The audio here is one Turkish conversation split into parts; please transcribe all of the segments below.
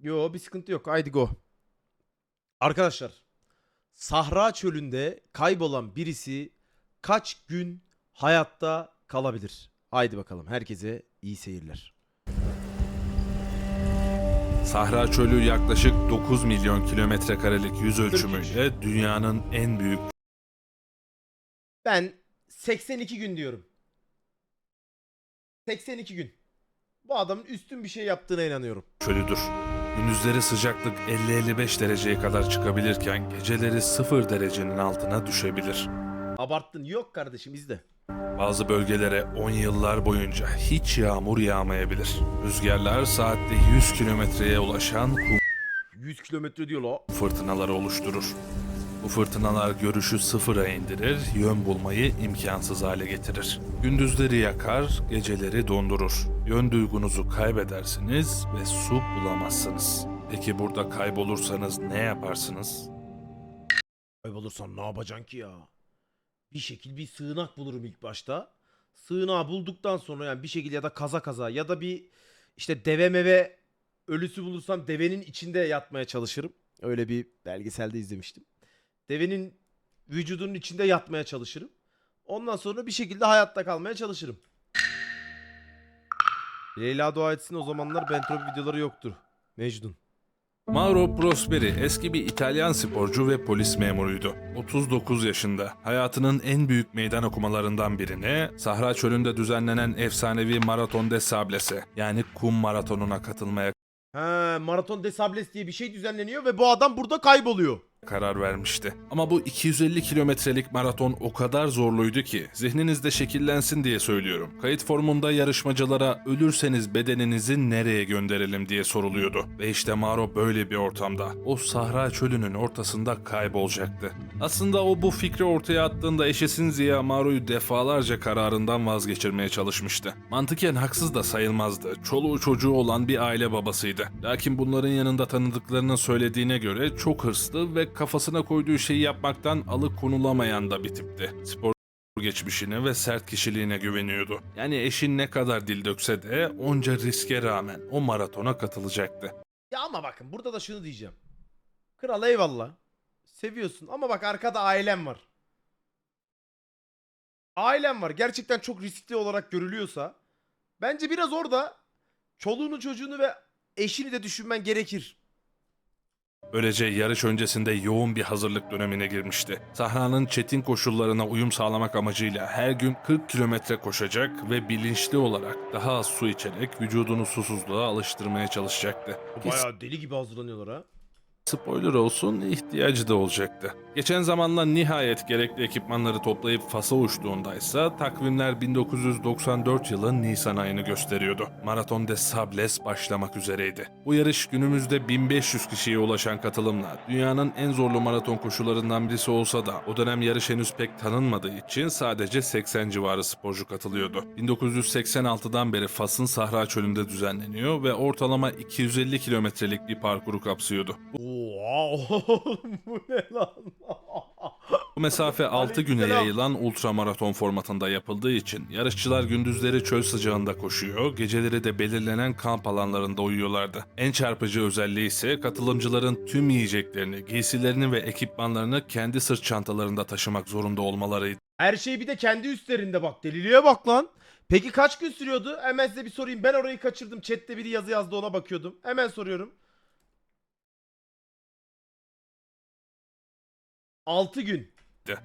Yo bir sıkıntı yok. Haydi go. Arkadaşlar. Sahra çölünde kaybolan birisi kaç gün hayatta kalabilir? Haydi bakalım. Herkese iyi seyirler. Sahra Çölü yaklaşık 9 milyon kilometre karelik yüz ölçümüyle dünyanın en büyük Ben 82 gün diyorum. 82 gün. Bu adamın üstün bir şey yaptığına inanıyorum. çölüdür. Gündüzleri sıcaklık 50-55 dereceye kadar çıkabilirken geceleri 0 derecenin altına düşebilir. Abarttın. Yok kardeşim izle. Bazı bölgelere 10 yıllar boyunca hiç yağmur yağmayabilir. Rüzgarlar saatte 100 kilometreye ulaşan kum 100 kilometre diyor la. fırtınaları oluşturur. Bu fırtınalar görüşü sıfıra indirir, yön bulmayı imkansız hale getirir. Gündüzleri yakar, geceleri dondurur. Yön duygunuzu kaybedersiniz ve su bulamazsınız. Peki burada kaybolursanız ne yaparsınız? Kaybolursan ne yapacaksın ki ya? Bir şekil bir sığınak bulurum ilk başta. Sığınağı bulduktan sonra yani bir şekilde ya da kaza kaza ya da bir işte deve meve ölüsü bulursam devenin içinde yatmaya çalışırım. Öyle bir belgeselde izlemiştim. Devenin vücudunun içinde yatmaya çalışırım. Ondan sonra bir şekilde hayatta kalmaya çalışırım. Leyla dua etsin o zamanlar Bentropi videoları yoktur. Mecnun. Mauro Prosperi eski bir İtalyan sporcu ve polis memuruydu. 39 yaşında. Hayatının en büyük meydan okumalarından birine Sahra Çölü'nde düzenlenen efsanevi Maraton de Sables'e yani kum maratonuna katılmaya Ha, Maraton de Sables diye bir şey düzenleniyor ve bu adam burada kayboluyor. Karar vermişti. Ama bu 250 kilometrelik maraton o kadar zorluydu ki zihninizde şekillensin diye söylüyorum. Kayıt formunda yarışmacılara ölürseniz bedeninizi nereye gönderelim diye soruluyordu. Ve işte Maro böyle bir ortamda. O Sahra çölünün ortasında kaybolacaktı. Aslında o bu fikri ortaya attığında eşesin Ziya Maro'yu defalarca kararından vazgeçirmeye çalışmıştı. Mantıken haksız da sayılmazdı. Çoluğu çocuğu olan bir aile babasıydı. Lakin bunların yanında tanıdıklarının söylediğine göre çok hırslı ve kafasına koyduğu şeyi yapmaktan alıkonulamayan da bir tipti. Spor geçmişine ve sert kişiliğine güveniyordu. Yani eşin ne kadar dil dökse de onca riske rağmen o maratona katılacaktı. Ya ama bakın burada da şunu diyeceğim. Kral eyvallah. Seviyorsun ama bak arkada ailem var. Ailem var. Gerçekten çok riskli olarak görülüyorsa bence biraz orada çoluğunu çocuğunu ve eşini de düşünmen gerekir. Böylece yarış öncesinde yoğun bir hazırlık dönemine girmişti. Sahanın çetin koşullarına uyum sağlamak amacıyla her gün 40 kilometre koşacak ve bilinçli olarak daha az su içerek vücudunu susuzluğa alıştırmaya çalışacaktı. Bayağı deli gibi hazırlanıyorlar ha. Spoiler olsun ihtiyacı da olacaktı. Geçen zamanla nihayet gerekli ekipmanları toplayıp Fas'a uçtuğundaysa takvimler 1994 yılı Nisan ayını gösteriyordu. Maraton de Sables başlamak üzereydi. Bu yarış günümüzde 1500 kişiye ulaşan katılımla dünyanın en zorlu maraton koşularından birisi olsa da o dönem yarış henüz pek tanınmadığı için sadece 80 civarı sporcu katılıyordu. 1986'dan beri Fas'ın Sahra Çölü'nde düzenleniyor ve ortalama 250 kilometrelik bir parkuru kapsıyordu. Oha oğlum bu ne lan? Bu mesafe 6 güne yayılan ultramaraton formatında yapıldığı için yarışçılar gündüzleri çöl sıcağında koşuyor, geceleri de belirlenen kamp alanlarında uyuyorlardı. En çarpıcı özelliği ise katılımcıların tüm yiyeceklerini, giysilerini ve ekipmanlarını kendi sırt çantalarında taşımak zorunda olmalarıydı. Her şey bir de kendi üstlerinde bak. Deliliğe bak lan. Peki kaç gün sürüyordu? Hemen size bir sorayım. Ben orayı kaçırdım. Chat'te biri yazı yazdı ona bakıyordum. Hemen soruyorum. 6 gün.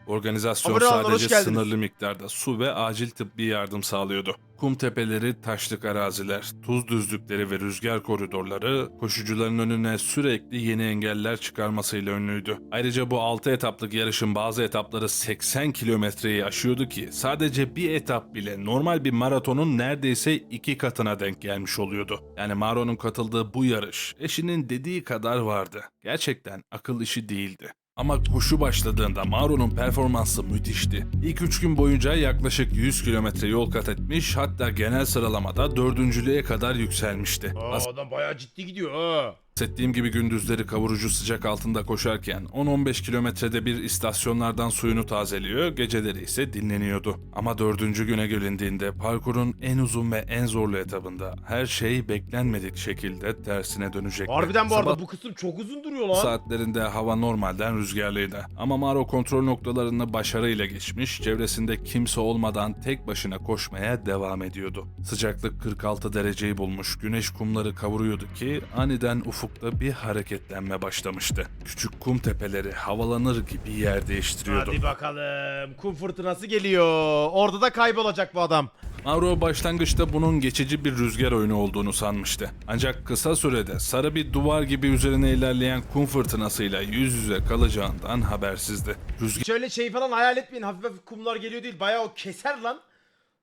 Organizasyon Abone olanlar, hoş sadece geldiniz. sınırlı miktarda su ve acil tıbbi yardım sağlıyordu. Kum tepeleri, taşlık araziler, tuz düzlükleri ve rüzgar koridorları koşucuların önüne sürekli yeni engeller çıkarmasıyla ünlüydü. Ayrıca bu 6 etaplık yarışın bazı etapları 80 kilometreyi aşıyordu ki sadece bir etap bile normal bir maratonun neredeyse iki katına denk gelmiş oluyordu. Yani Maro'nun katıldığı bu yarış eşinin dediği kadar vardı. Gerçekten akıl işi değildi. Ama koşu başladığında Maro'nun performansı müthişti. İlk 3 gün boyunca yaklaşık 100 kilometre yol kat etmiş hatta genel sıralamada dördüncülüğe kadar yükselmişti. Aa, adam bayağı ciddi gidiyor ha. Bahsettiğim gibi gündüzleri kavurucu sıcak altında koşarken 10-15 kilometrede bir istasyonlardan suyunu tazeliyor, geceleri ise dinleniyordu. Ama dördüncü güne gelindiğinde parkurun en uzun ve en zorlu etabında her şey beklenmedik şekilde tersine dönecekti. Harbiden bu Sabah arada bu kısım çok uzun duruyor lan. saatlerinde hava normalden rüzgarlıydı. Ama Maro kontrol noktalarını başarıyla geçmiş, çevresinde kimse olmadan tek başına koşmaya devam ediyordu. Sıcaklık 46 dereceyi bulmuş, güneş kumları kavuruyordu ki aniden ufukta bir hareketlenme başlamıştı. Küçük kum tepeleri havalanır gibi yer değiştiriyordu. Hadi bakalım. Kum fırtınası geliyor. Orada da kaybolacak bu adam. Mauro başlangıçta bunun geçici bir rüzgar oyunu olduğunu sanmıştı. Ancak kısa sürede sarı bir duvar gibi üzerine ilerleyen kum fırtınasıyla yüz yüze kalacağından habersizdi. Rüzgar Şöyle şey falan hayal etmeyin. Hafif hafif kumlar geliyor değil. Bayağı o keser lan.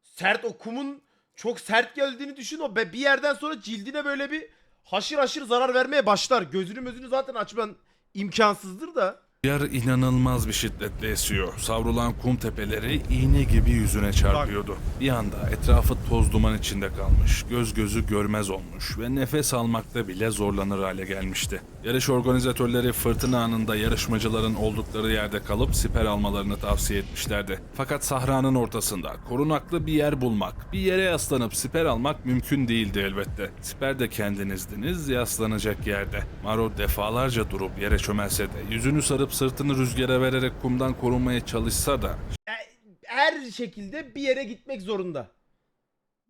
Sert o kumun çok sert geldiğini düşün. O be- bir yerden sonra cildine böyle bir haşır haşır zarar vermeye başlar. Gözünü gözünü zaten açman imkansızdır da. Rüzgar inanılmaz bir şiddetle esiyor. Savrulan kum tepeleri iğne gibi yüzüne çarpıyordu. Bir anda etrafı toz duman içinde kalmış, göz gözü görmez olmuş ve nefes almakta bile zorlanır hale gelmişti. Yarış organizatörleri fırtına anında yarışmacıların oldukları yerde kalıp siper almalarını tavsiye etmişlerdi. Fakat sahranın ortasında korunaklı bir yer bulmak, bir yere yaslanıp siper almak mümkün değildi elbette. Siper de kendinizdiniz, yaslanacak yerde. Maro defalarca durup yere çömelse de yüzünü sarıp sırtını rüzgara vererek kumdan korunmaya çalışsa da E, Her şekilde bir yere gitmek zorunda.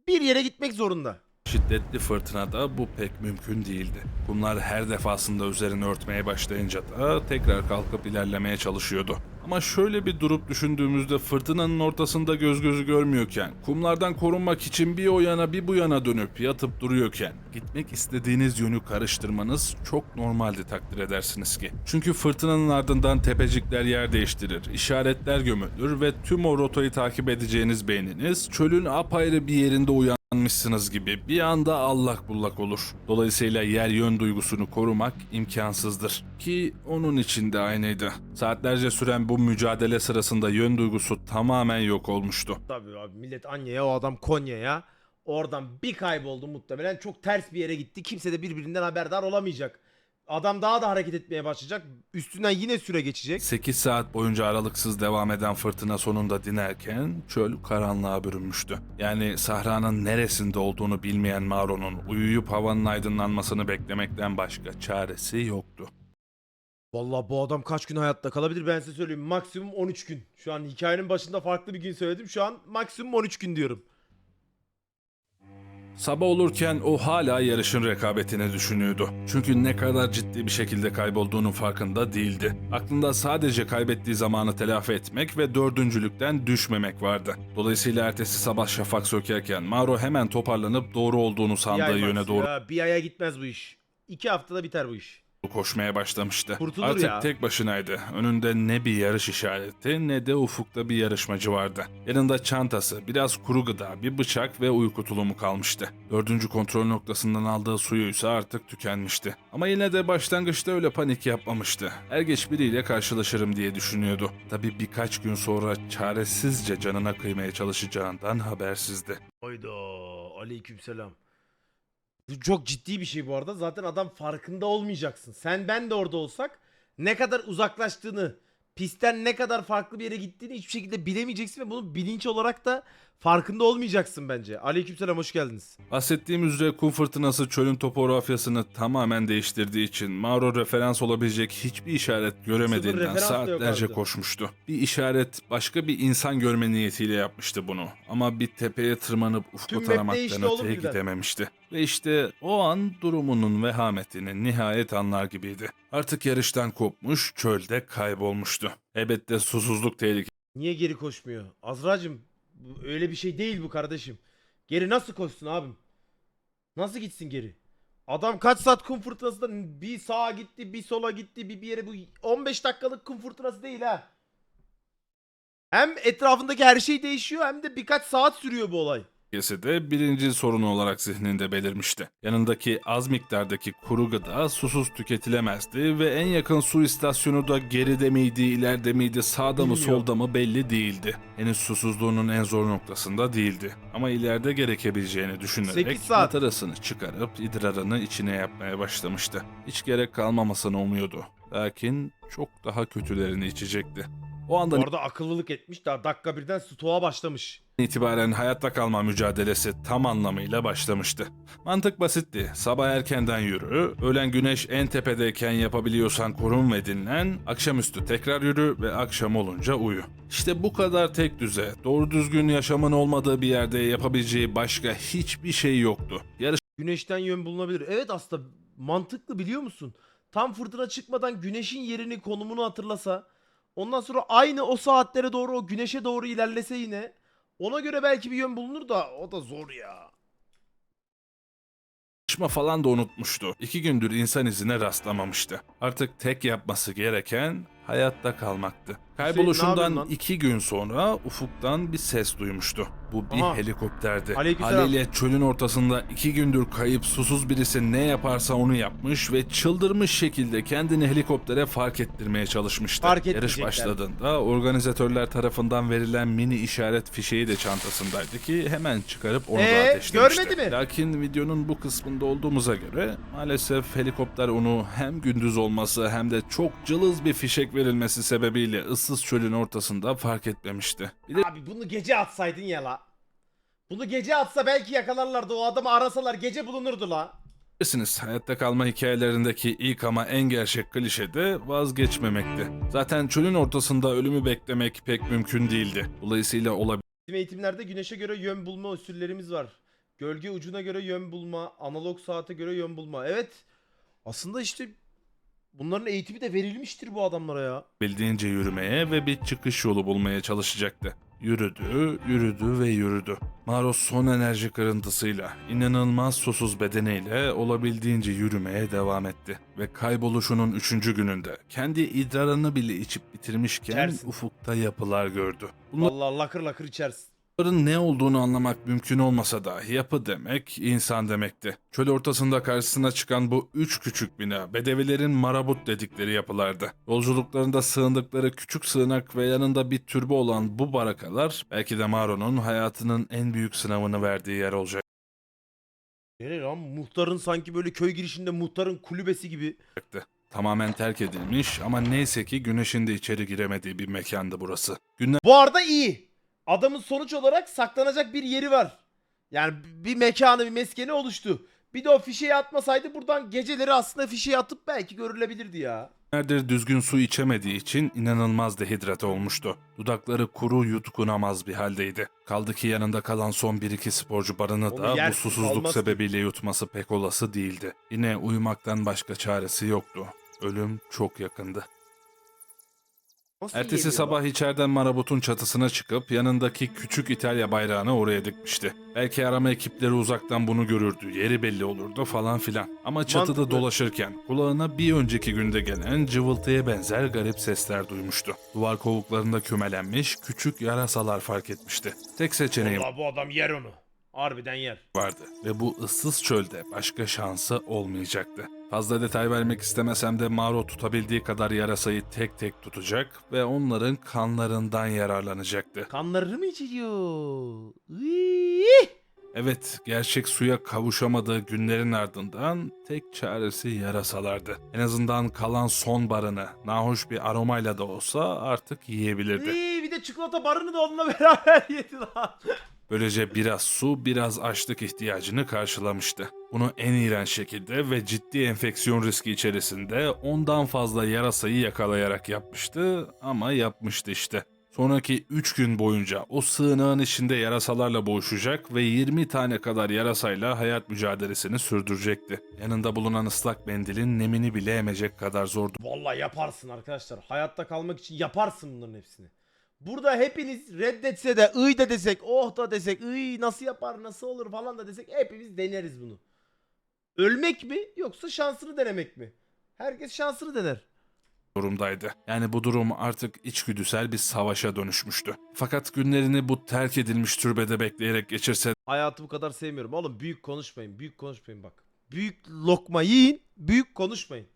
Bir yere gitmek zorunda. Şiddetli fırtınada bu pek mümkün değildi. Kumlar her defasında üzerini örtmeye başlayınca da tekrar kalkıp ilerlemeye çalışıyordu. Ama şöyle bir durup düşündüğümüzde fırtınanın ortasında göz gözü görmüyorken, kumlardan korunmak için bir o yana bir bu yana dönüp yatıp duruyorken, gitmek istediğiniz yönü karıştırmanız çok normaldi takdir edersiniz ki. Çünkü fırtınanın ardından tepecikler yer değiştirir, işaretler gömülür ve tüm o rotayı takip edeceğiniz beyniniz çölün apayrı bir yerinde uyan Anmışsınız gibi bir anda allak bullak olur. Dolayısıyla yer yön duygusunu korumak imkansızdır. Ki onun için de aynıydı. Saatlerce süren bu mücadele sırasında yön duygusu tamamen yok olmuştu. Tabii abi millet Anya'ya o adam Konya'ya. Oradan bir kayboldu muhtemelen. Çok ters bir yere gitti. Kimse de birbirinden haberdar olamayacak. Adam daha da hareket etmeye başlayacak. Üstünden yine süre geçecek. 8 saat boyunca aralıksız devam eden fırtına sonunda dinerken çöl karanlığa bürünmüştü. Yani sahranın neresinde olduğunu bilmeyen Maro'nun uyuyup havanın aydınlanmasını beklemekten başka çaresi yoktu. Vallahi bu adam kaç gün hayatta kalabilir ben size söyleyeyim. Maksimum 13 gün. Şu an hikayenin başında farklı bir gün söyledim. Şu an maksimum 13 gün diyorum. Sabah olurken o hala yarışın rekabetini düşünüyordu. Çünkü ne kadar ciddi bir şekilde kaybolduğunun farkında değildi. Aklında sadece kaybettiği zamanı telafi etmek ve dördüncülükten düşmemek vardı. Dolayısıyla ertesi sabah şafak sökerken Maro hemen toparlanıp doğru olduğunu sandığı yöne doğru ya. Bir aya gitmez bu iş. İki haftada biter bu iş. Koşmaya başlamıştı. Kurtulur Artık ya. tek başınaydı. Önünde ne bir yarış işareti ne de ufukta bir yarışmacı vardı. Yanında çantası, biraz kuru gıda, bir bıçak ve uyku tulumu kalmıştı. Dördüncü kontrol noktasından aldığı suyu ise artık tükenmişti. Ama yine de başlangıçta öyle panik yapmamıştı. Er geç biriyle karşılaşırım diye düşünüyordu. Tabi birkaç gün sonra çaresizce canına kıymaya çalışacağından habersizdi. Hayda. Aleykümselam. Çok ciddi bir şey bu arada. Zaten adam farkında olmayacaksın. Sen ben de orada olsak ne kadar uzaklaştığını, pistten ne kadar farklı bir yere gittiğini hiçbir şekilde bilemeyeceksin ve bunun bilinç olarak da farkında olmayacaksın bence. Aleykümselam hoş geldiniz. Bahsettiğim üzere kum fırtınası çölün topografyasını tamamen değiştirdiği için Mauro referans olabilecek hiçbir işaret göremediğinden referans da yok saatlerce harbiden. koşmuştu. Bir işaret başka bir insan görme niyetiyle yapmıştı bunu. Ama bir tepeye tırmanıp Tüm ufku map taramaktan değişti oğlum öteye birden. gidememişti. Ve işte o an durumunun vehametini nihayet anlar gibiydi. Artık yarıştan kopmuş, çölde kaybolmuştu. Elbette susuzluk tehlikesi Niye geri koşmuyor? Azracım öyle bir şey değil bu kardeşim. Geri nasıl koşsun abim? Nasıl gitsin geri? Adam kaç saat kum fırtınasında bir sağa gitti, bir sola gitti, bir bir yere bu 15 dakikalık kum fırtınası değil ha. Hem etrafındaki her şey değişiyor hem de birkaç saat sürüyor bu olay. Bölgesi de birinci sorun olarak zihninde belirmişti. Yanındaki az miktardaki kuru gıda susuz tüketilemezdi ve en yakın su istasyonu da geride miydi, ileride miydi, sağda mı solda mı belli değildi. Henüz susuzluğunun en zor noktasında değildi. Ama ileride gerekebileceğini düşünerek Sekiz saat. matarasını çıkarıp idrarını içine yapmaya başlamıştı. Hiç gerek kalmamasını umuyordu. Lakin çok daha kötülerini içecekti. O anda Bu arada akıllılık etmiş daha dakika birden stoğa başlamış. itibaren hayatta kalma mücadelesi tam anlamıyla başlamıştı. Mantık basitti. Sabah erkenden yürü, öğlen güneş en tepedeyken yapabiliyorsan korun ve dinlen, akşamüstü tekrar yürü ve akşam olunca uyu. İşte bu kadar tek düze, doğru düzgün yaşamın olmadığı bir yerde yapabileceği başka hiçbir şey yoktu. Güneşten yön bulunabilir. Evet aslında mantıklı biliyor musun? Tam fırtına çıkmadan güneşin yerini konumunu hatırlasa ondan sonra aynı o saatlere doğru o güneşe doğru ilerlese yine ona göre belki bir yön bulunur da o da zor ya. Yarışma falan da unutmuştu. İki gündür insan izine rastlamamıştı. Artık tek yapması gereken hayatta kalmaktı. Kayboluşundan lan? iki gün sonra ufuktan bir ses duymuştu. Bu bir Aha. helikopterdi. Haliyle çölün ortasında iki gündür kayıp susuz birisi ne yaparsa onu yapmış ve çıldırmış şekilde kendini helikoptere fark ettirmeye çalışmıştı. Fark Yarış başladığında organizatörler tarafından verilen mini işaret fişeği de çantasındaydı ki hemen çıkarıp onu da Ee, ateşlemişti. görmedi mi? Lakin videonun bu kısmında olduğumuza göre maalesef helikopter onu hem gündüz olması hem de çok cılız bir fişek verilmesi sebebiyle ıssız çölün ortasında fark etmemişti. Bir de Abi bunu gece atsaydın ya la. Bunu gece atsa belki yakalarlardı o adamı arasalar gece bulunurdu la. bilirsiniz hayatta kalma hikayelerindeki ilk ama en gerçek klişe de vazgeçmemekti. Zaten çölün ortasında ölümü beklemek pek mümkün değildi. Dolayısıyla Bizim eğitimlerde güneşe göre yön bulma usullerimiz var. Gölge ucuna göre yön bulma, analog saate göre yön bulma. Evet. Aslında işte bunların eğitimi de verilmiştir bu adamlara ya. olabildiğince yürümeye ve bir çıkış yolu bulmaya çalışacaktı. Yürüdü, yürüdü ve yürüdü. Maros son enerji kırıntısıyla, inanılmaz susuz bedeniyle olabildiğince yürümeye devam etti. Ve kayboluşunun üçüncü gününde kendi idrarını bile içip bitirmişken İçersin. ufukta yapılar gördü. Bunların Vallahi lakır lakır içersin. Ne olduğunu anlamak mümkün olmasa da yapı demek insan demekti. Çöl ortasında karşısına çıkan bu üç küçük bina bedevilerin marabut dedikleri yapılardı. Yolculuklarında sığındıkları küçük sığınak ve yanında bir türbe olan bu barakalar belki de Maro'nun hayatının en büyük sınavını verdiği yer olacak. Ne lan muhtarın sanki böyle köy girişinde muhtarın kulübesi gibi. Tamamen terk edilmiş ama neyse ki güneşin de içeri giremediği bir mekandı burası. Günler Bu arada iyi. Adamın sonuç olarak saklanacak bir yeri var. Yani bir mekanı bir meskeni oluştu. Bir de o fişeyi atmasaydı buradan geceleri aslında fişeyi atıp belki görülebilirdi ya. Günlerdir düzgün su içemediği için inanılmaz dehidrate olmuştu. Dudakları kuru yutkunamaz bir haldeydi. Kaldı ki yanında kalan son bir iki sporcu barını Onu da bu yersin, susuzluk kalmaz ki. sebebiyle yutması pek olası değildi. Yine uyumaktan başka çaresi yoktu. Ölüm çok yakındı. Nasıl Ertesi yiyemiyor sabah içeriden marabutun çatısına çıkıp yanındaki küçük İtalya bayrağını oraya dikmişti. Belki arama ekipleri uzaktan bunu görürdü, yeri belli olurdu falan filan. Ama çatıda Mantıklı. dolaşırken kulağına bir önceki günde gelen cıvıltıya benzer garip sesler duymuştu. Duvar kovuklarında kümelenmiş küçük yarasalar fark etmişti. Tek seçeneği Vallahi bu adam yer onu. Harbiden yer. vardı ve bu ıssız çölde başka şansı olmayacaktı. Fazla detay vermek istemesem de Maro tutabildiği kadar yarasayı tek tek tutacak ve onların kanlarından yararlanacaktı. Kanlarını mı içiriyor? Iiii. Evet, gerçek suya kavuşamadığı günlerin ardından tek çaresi yarasalardı. En azından kalan son barını nahoş bir aromayla da olsa artık yiyebilirdi. Iiii, bir de çikolata barını da onunla beraber yedi lan. Böylece biraz su, biraz açlık ihtiyacını karşılamıştı. Bunu en iğrenç şekilde ve ciddi enfeksiyon riski içerisinde ondan fazla yarasayı yakalayarak yapmıştı ama yapmıştı işte. Sonraki 3 gün boyunca o sığınağın içinde yarasalarla boğuşacak ve 20 tane kadar yarasayla hayat mücadelesini sürdürecekti. Yanında bulunan ıslak mendilin nemini bile emecek kadar zordu. Vallahi yaparsın arkadaşlar. Hayatta kalmak için yaparsın bunların hepsini. Burada hepiniz reddetse de ıy da desek, oh da desek, ıy nasıl yapar, nasıl olur falan da desek hepimiz deneriz bunu. Ölmek mi yoksa şansını denemek mi? Herkes şansını dener. durumdaydı. Yani bu durum artık içgüdüsel bir savaşa dönüşmüştü. Fakat günlerini bu terk edilmiş türbede bekleyerek geçirse hayatı bu kadar sevmiyorum. Oğlum büyük konuşmayın. Büyük konuşmayın bak. Büyük lokma yiyin. Büyük konuşmayın.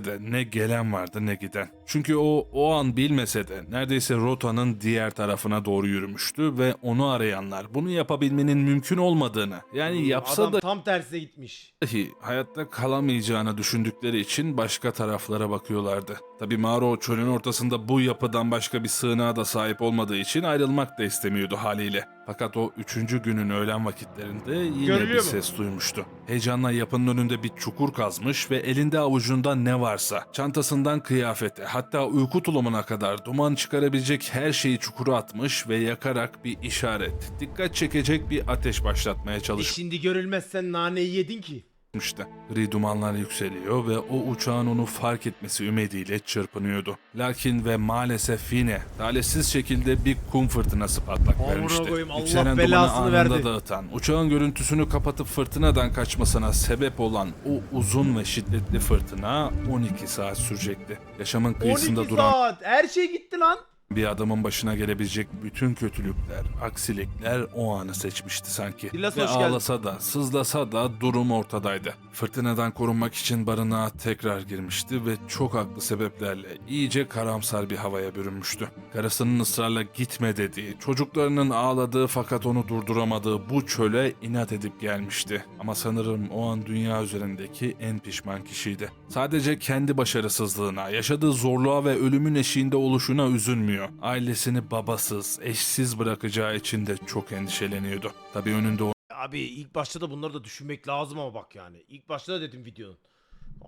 De ne gelen vardı ne giden. Çünkü o o an bilmese de neredeyse rotanın diğer tarafına doğru yürümüştü ve onu arayanlar bunu yapabilmenin mümkün olmadığını yani yapsa Adam da tam tersine gitmiş. dahi hayatta kalamayacağını düşündükleri için başka taraflara bakıyorlardı. Tabi Maro çölün ortasında bu yapıdan başka bir sığınağa da sahip olmadığı için ayrılmak da istemiyordu haliyle. Fakat o üçüncü günün öğlen vakitlerinde yine Görülüyor bir mu? ses duymuştu. Heyecanla yapının önünde bir çukur kazmış ve elinde avucunda ne varsa, çantasından kıyafete hatta uyku tulumuna kadar duman çıkarabilecek her şeyi çukura atmış ve yakarak bir işaret, dikkat çekecek bir ateş başlatmaya E şimdi görülmezsen naneyi yedin ki. Çıkmıştı. Gri dumanlar yükseliyor ve o uçağın onu fark etmesi ümidiyle çırpınıyordu. Lakin ve maalesef yine talihsiz şekilde bir kum fırtınası patlak Amına vermişti. koyayım, Allah Yükselen dumanı anında verdi. dağıtan, uçağın görüntüsünü kapatıp fırtınadan kaçmasına sebep olan o uzun ve şiddetli fırtına 12 saat sürecekti. Yaşamın 12 kıyısında duran saat. Her şey gitti lan. Bir adamın başına gelebilecek bütün kötülükler, aksilikler o anı seçmişti sanki. İlyas, Ve hoş geldin. ağlasa da, sızlasa da durum ortadaydı. Fırtınadan korunmak için barınağa tekrar girmişti ve çok haklı sebeplerle iyice karamsar bir havaya bürünmüştü. Karısının ısrarla gitme dediği, çocuklarının ağladığı fakat onu durduramadığı bu çöle inat edip gelmişti. Ama sanırım o an dünya üzerindeki en pişman kişiydi. Sadece kendi başarısızlığına, yaşadığı zorluğa ve ölümün eşiğinde oluşuna üzülmüyor. Ailesini babasız, eşsiz bırakacağı için de çok endişeleniyordu. Tabii önünde Abi ilk başta da bunları da düşünmek lazım ama bak yani. İlk başta da dedim videonun.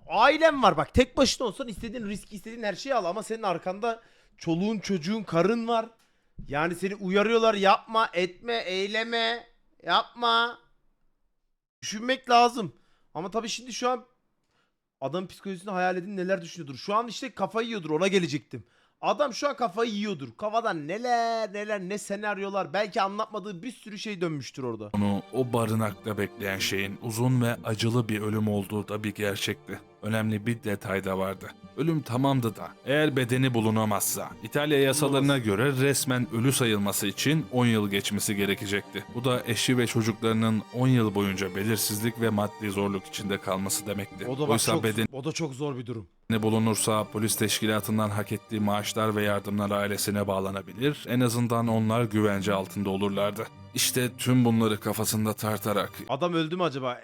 Ailem var bak tek başına olsan istediğin riski istediğin her şeyi al ama senin arkanda çoluğun çocuğun karın var. Yani seni uyarıyorlar yapma etme eyleme yapma. Düşünmek lazım. Ama tabii şimdi şu an adam psikolojisini hayal edin neler düşünüyordur. Şu an işte kafayı yiyordur ona gelecektim. Adam şu an kafayı yiyordur. Kafadan neler neler ne senaryolar belki anlatmadığı bir sürü şey dönmüştür orada. Onu o barınakta bekleyen şeyin uzun ve acılı bir ölüm olduğu da bir gerçekti. Önemli bir detay da vardı. Ölüm tamamdı da eğer bedeni bulunamazsa İtalya yasalarına göre resmen ölü sayılması için 10 yıl geçmesi gerekecekti. Bu da eşi ve çocuklarının 10 yıl boyunca belirsizlik ve maddi zorluk içinde kalması demekti. O da bak Oysa çok, bedeni o da çok zor bir durum. bulunursa polis teşkilatından hak ettiği maaşlar ve yardımlar ailesine bağlanabilir. En azından onlar güvence altında olurlardı. İşte tüm bunları kafasında tartarak Adam öldü mü acaba?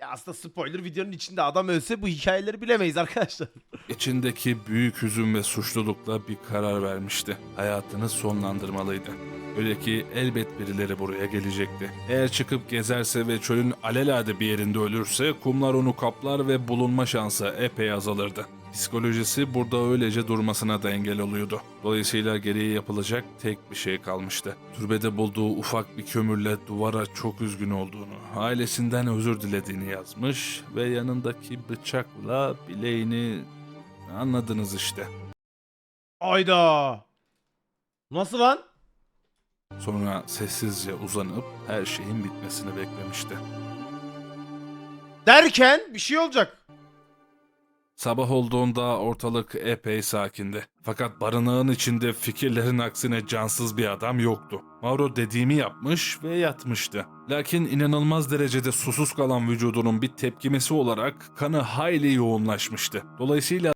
Ya aslında spoiler videonun içinde adam ölse bu hikayeleri bilemeyiz arkadaşlar. İçindeki büyük hüzün ve suçlulukla bir karar vermişti. Hayatını sonlandırmalıydı. Öyle ki elbet birileri buraya gelecekti. Eğer çıkıp gezerse ve çölün alelade bir yerinde ölürse kumlar onu kaplar ve bulunma şansı epey azalırdı. Psikolojisi burada öylece durmasına da engel oluyordu. Dolayısıyla geriye yapılacak tek bir şey kalmıştı. Türbede bulduğu ufak bir kömürle duvara çok üzgün olduğunu, ailesinden özür dilediğini yazmış ve yanındaki bıçakla bileğini anladınız işte. Ayda. Nasıl lan? Sonra sessizce uzanıp her şeyin bitmesini beklemişti. Derken bir şey olacak. Sabah olduğunda ortalık epey sakindi. Fakat barınağın içinde fikirlerin aksine cansız bir adam yoktu. Mauro dediğimi yapmış ve yatmıştı. Lakin inanılmaz derecede susuz kalan vücudunun bir tepkimesi olarak kanı hayli yoğunlaşmıştı. Dolayısıyla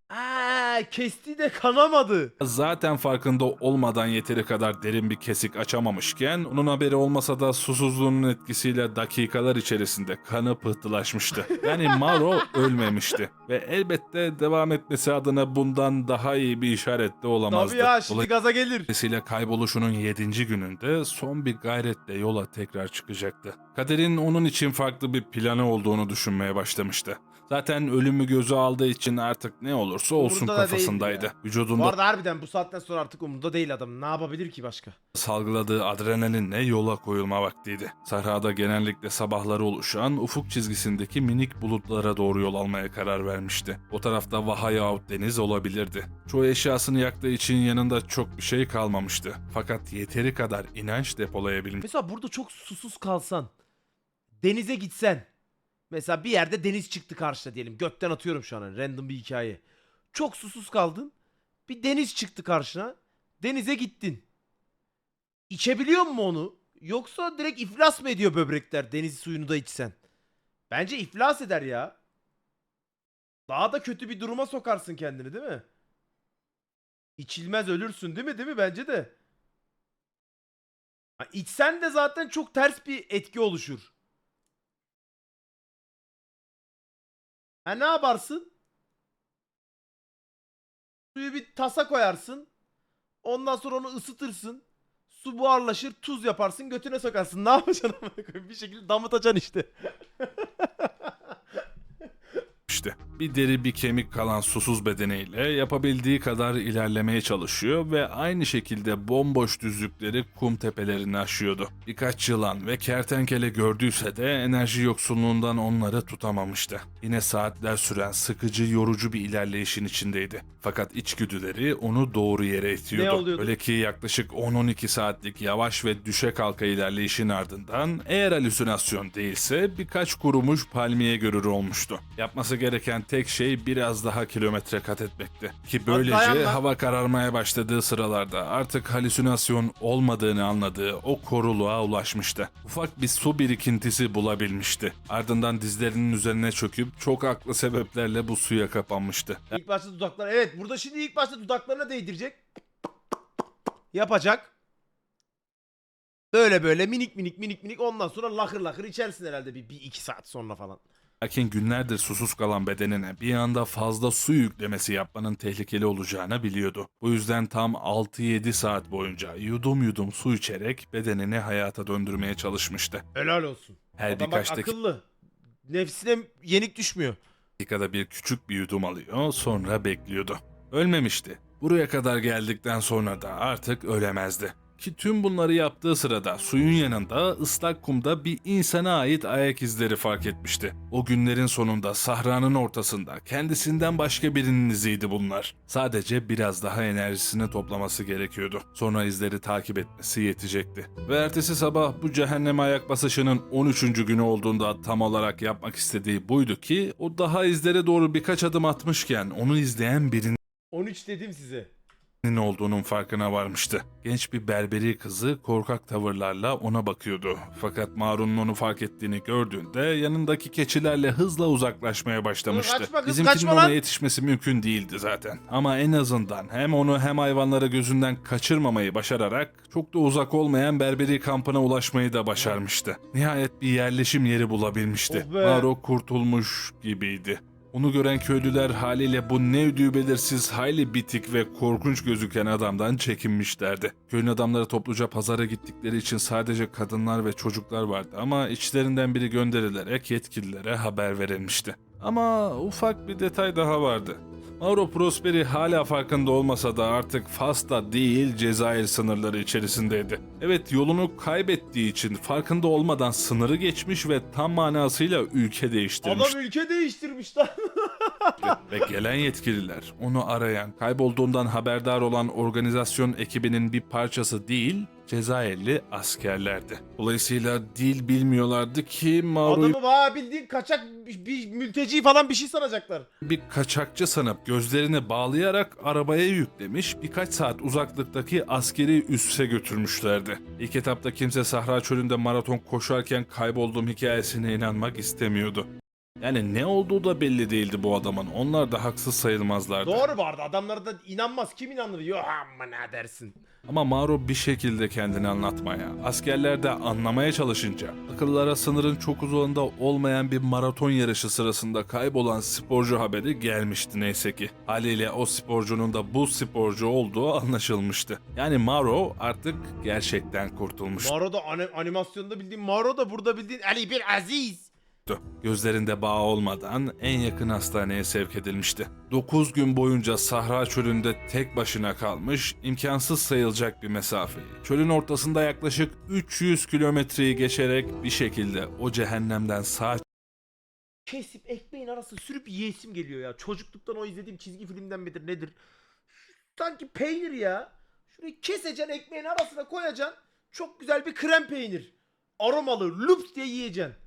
Kesti de kanamadı. zaten farkında olmadan yeteri kadar derin bir kesik açamamışken onun haberi olmasa da susuzluğunun etkisiyle dakikalar içerisinde kanı pıhtılaşmıştı. Yani Mauro ölmemişti ve elbette devam etmesi adına bundan daha iyi bir işaret de olamazdı. Tabii ya şimdi gaza gelir. Dolayısıyla kayboluşunun 7. gününde son bir gayretle yola tekrar çıkacaktı. Kader'in onun için farklı bir planı olduğunu düşünmeye başlamıştı. Zaten ölümü göze aldığı için artık ne olursa olsun Umurunda da değildi kafasındaydı. ya. Bu Vücudunda arada harbiden bu saatten sonra artık umurda değil adam. Ne yapabilir ki başka? salgıladığı adrenalinle yola koyulma vaktiydi. Sahrada genellikle sabahları oluşan ufuk çizgisindeki minik bulutlara doğru yol almaya karar vermişti. O tarafta Vahayahut deniz olabilirdi. Çoğu eşyasını yaktığı için yanında çok bir şey kalmamıştı. Fakat yeteri kadar inanç depolayabilmiş. Mesela burada çok susuz kalsan. Denize gitsen. Mesela bir yerde deniz çıktı karşına diyelim. Gökten atıyorum şu an random bir hikaye. Çok susuz kaldın. Bir deniz çıktı karşına. Denize gittin. İçebiliyor mu onu? Yoksa direkt iflas mı ediyor böbrekler deniz suyunu da içsen? Bence iflas eder ya. Daha da kötü bir duruma sokarsın kendini değil mi? İçilmez ölürsün değil mi? Değil mi? Bence de. Ha, içsen de zaten çok ters bir etki oluşur. Ha ne yaparsın? Suyu bir tasa koyarsın. Ondan sonra onu ısıtırsın. Su buharlaşır, tuz yaparsın, götüne sokarsın. Ne yapacaksın? Bir şekilde damıtacaksın işte. İşte bir deri bir kemik kalan susuz bedeniyle yapabildiği kadar ilerlemeye çalışıyor ve aynı şekilde bomboş düzlükleri kum tepelerini aşıyordu. Birkaç yılan ve kertenkele gördüyse de enerji yoksunluğundan onları tutamamıştı. Yine saatler süren sıkıcı yorucu bir ilerleyişin içindeydi. Fakat içgüdüleri onu doğru yere itiyordu. Öyle ki yaklaşık 10-12 saatlik yavaş ve düşe kalka ilerleyişin ardından eğer halüsinasyon değilse birkaç kurumuş palmiye görür olmuştu. Yapması gereken tek şey biraz daha kilometre kat etmekti. Ki böylece hava kararmaya başladığı sıralarda artık halüsinasyon olmadığını anladığı o koruluğa ulaşmıştı. Ufak bir su birikintisi bulabilmişti. Ardından dizlerinin üzerine çöküp çok haklı sebeplerle bu suya kapanmıştı. İlk başta dudaklar. Evet burada şimdi ilk başta dudaklarına değdirecek. Yapacak. Böyle böyle minik minik minik minik ondan sonra lakır lakır içersin herhalde bir, bir iki saat sonra falan. Lakin günlerdir susuz kalan bedenine bir anda fazla su yüklemesi yapmanın tehlikeli olacağını biliyordu. Bu yüzden tam 6-7 saat boyunca yudum yudum su içerek bedenini hayata döndürmeye çalışmıştı. Helal olsun. Her Adam bak birkaç akıllı. Nefsine yenik düşmüyor. dakikada bir küçük bir yudum alıyor sonra bekliyordu. Ölmemişti. Buraya kadar geldikten sonra da artık ölemezdi. Ki tüm bunları yaptığı sırada suyun yanında ıslak kumda bir insana ait ayak izleri fark etmişti. O günlerin sonunda sahranın ortasında kendisinden başka birinin iziydi bunlar. Sadece biraz daha enerjisini toplaması gerekiyordu. Sonra izleri takip etmesi yetecekti. Ve ertesi sabah bu cehenneme ayak basışının 13. günü olduğunda tam olarak yapmak istediği buydu ki o daha izlere doğru birkaç adım atmışken onu izleyen birinin 13 dedim size. Olduğunun farkına varmıştı. Genç bir berberi kızı korkak tavırlarla ona bakıyordu. Fakat Marun'un onu fark ettiğini gördüğünde yanındaki keçilerle hızla uzaklaşmaya başlamıştı. Kaçma kız, Bizimkinin kaçma ona lan! yetişmesi mümkün değildi zaten. Ama en azından hem onu hem hayvanları gözünden kaçırmamayı başararak çok da uzak olmayan berberi kampına ulaşmayı da başarmıştı. Nihayet bir yerleşim yeri bulabilmişti. Oh be! Maro kurtulmuş gibiydi. Onu gören köylüler haliyle bu ne ödüğü belirsiz hayli bitik ve korkunç gözüken adamdan çekinmişlerdi. Köyün adamları topluca pazara gittikleri için sadece kadınlar ve çocuklar vardı ama içlerinden biri gönderilerek yetkililere haber verilmişti. Ama ufak bir detay daha vardı. Mauro Prosperi hala farkında olmasa da artık Fas'ta değil Cezayir sınırları içerisindeydi. Evet yolunu kaybettiği için farkında olmadan sınırı geçmiş ve tam manasıyla ülke değiştirmiş Adam ülke değiştirmiş lan. ve gelen yetkililer onu arayan, kaybolduğundan haberdar olan organizasyon ekibinin bir parçası değil, Cezayirli askerlerdi. Dolayısıyla dil bilmiyorlardı ki Mauro'yu Adamı vaa bildiğin kaçak bir, bir mülteci falan bir şey sanacaklar. bir kaçakçı sanıp gözlerini bağlayarak arabaya yüklemiş, birkaç saat uzaklıktaki askeri üsse götürmüşlerdi. İlk etapta kimse Sahra Çölü'nde maraton koşarken kaybolduğum hikayesine inanmak istemiyordu. Yani ne olduğu da belli değildi bu adamın. Onlar da haksız sayılmazlardı. Doğru vardı adamlara da inanmaz. Kim inanır? Yo amma ne dersin. Ama Maro bir şekilde kendini anlatmaya, askerler de anlamaya çalışınca, akıllara sınırın çok uzağında olmayan bir maraton yarışı sırasında kaybolan sporcu haberi gelmişti neyse ki. Haliyle o sporcunun da bu sporcu olduğu anlaşılmıştı. Yani Maro artık gerçekten kurtulmuştu. Maro da ani- animasyonda bildiğin Maro da burada bildiğin Ali bir Aziz. Gözlerinde bağ olmadan en yakın hastaneye sevk edilmişti. 9 gün boyunca Sahra çölünde tek başına kalmış, imkansız sayılacak bir mesafeyi. Çölün ortasında yaklaşık 300 kilometreyi geçerek bir şekilde o cehennemden sağ Kesip ekmeğin arasına sürüp yiyesim geliyor ya. Çocukluktan o izlediğim çizgi filmden midir nedir? Sanki peynir ya. Şurayı keseceksin ekmeğin arasına koyacaksın. Çok güzel bir krem peynir. Aromalı lups diye yiyeceksin.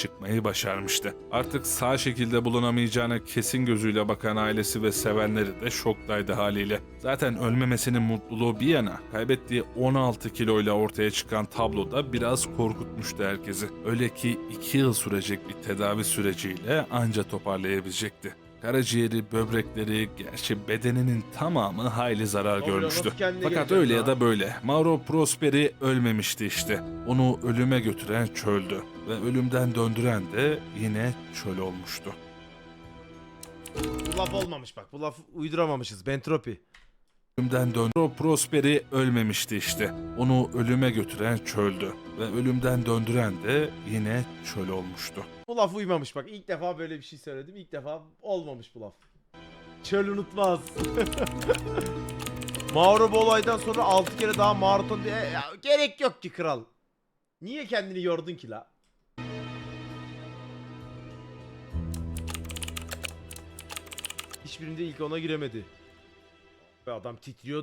Çıkmayı başarmıştı. Artık sağ şekilde bulunamayacağına kesin gözüyle bakan ailesi ve sevenleri de şoktaydı haliyle. Zaten ölmemesinin mutluluğu bir yana kaybettiği 16 kiloyla ortaya çıkan tablo da biraz korkutmuştu herkesi. Öyle ki 2 yıl sürecek bir tedavi süreciyle anca toparlayabilecekti. Karaciğeri, böbrekleri, gerçi bedeninin tamamı hayli zarar Doğru, görmüştü. nasıl kendine Fakat öyle ya? ya da böyle Mauro Prosperi ölmemişti işte. Onu ölüme götüren çöldü ve ölümden döndüren de yine çöl olmuştu. Bu laf olmamış bak. Bu laf uyduramamışız. Bentropi. Ölümden. Mauro Prosperi ölmemişti işte. Onu ölüme götüren çöldü ve ölümden döndüren de yine çöl olmuştu. Bu laf uymamış bak. İlk defa böyle bir şey söyledim. İlk defa olmamış bu laf. Çöl unutmaz. Mauro bu olaydan sonra 6 kere daha maraton diye ya, gerek yok ki kral. Niye kendini yordun ki la? Hiçbirinde ilk ona giremedi. Ve adam titriyordu